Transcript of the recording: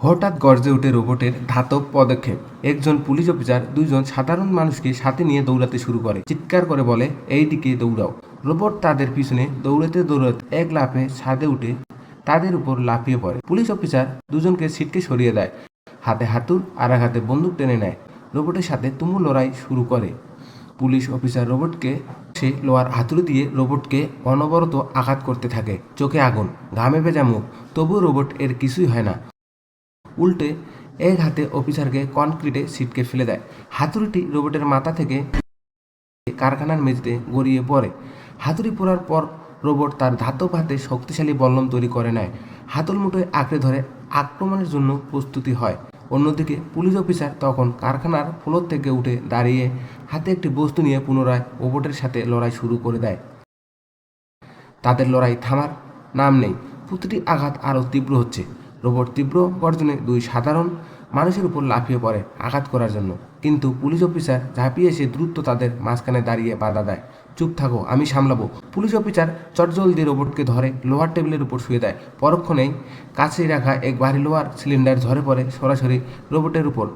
হঠাৎ গর্জে ওঠে রোবটের ধাতব পদক্ষেপ। একজন পুলিশ অফিসার দুজন সাধারণ মানুষকে সাথে নিয়ে দৌড়াতে শুরু করে। চিৎকার করে বলে এই দিকে দৌড়াও। রোবট তাদের পিছনে দৌড়াতে দৌড়াতে এক লাফে ছাদে উঠে তাদের উপর লাফিয়ে পড়ে। পুলিশ অফিসার দুজনকে সিটকে সরিয়ে দেয়। হাতে হাতুর আর এক হাতে বন্দুক টেনে নেয়। রোবটের সাথে তুমুল লড়াই শুরু করে। পুলিশ অফিসার রোবটকে সে লোয়ার হাতুড়ি দিয়ে রোবটকে অনবরত আঘাত করতে থাকে। চোখে আগুন, ঘামে ভেজা মুখ, তবুও রোবট এর কিছুই হয় না। উল্টে এক হাতে অফিসারকে কনক্রিটে সিটকে ফেলে দেয়। হাতুড়িটি রোবটের মাথা থেকে কারখানার মেঝেতে গড়িয়ে পড়ে। হাতুড়ি পড়ার পর রোবট তার ধাতব হাতে শক্তিশালী বল্লম তৈরি করে নেয়। হাতল মুঠোয় আঁকড়ে ধরে আক্রমণের জন্য প্রস্তুতি হয়। অন্যদিকে পুলিশ অফিসার তখন কারখানার ফ্লোর থেকে উঠে দাঁড়িয়ে হাতে একটি বস্তু নিয়ে পুনরায় রোবটের সাথে লড়াই শুরু করে দেয়। তাদের লড়াই থামার নাম নেই। প্রতিটি আঘাত আরও তীব্র হচ্ছে। রোবট তীব্র গর্জনে দুই সাধারণ মানুষের উপর লাফিয়ে পড়ে আঘাত করার জন্য। কিন্তু পুলিশ অফিসার ঝাঁপিয়ে এসে দ্রুত তাদের মাঝখানে দাঁড়িয়ে বাধা দেয়। চুপ থাকো, আমি সামলাবো। পুলিশ অফিসার চটজলদি রোবটকে ধরে লোহার টেবিলের উপর শুয়ে দেয়। পরক্ষণেই কাছেই রাখা এক ভারী লোহার সিলিন্ডার ঝরে পড়ে সরাসরি রোবটের উপর।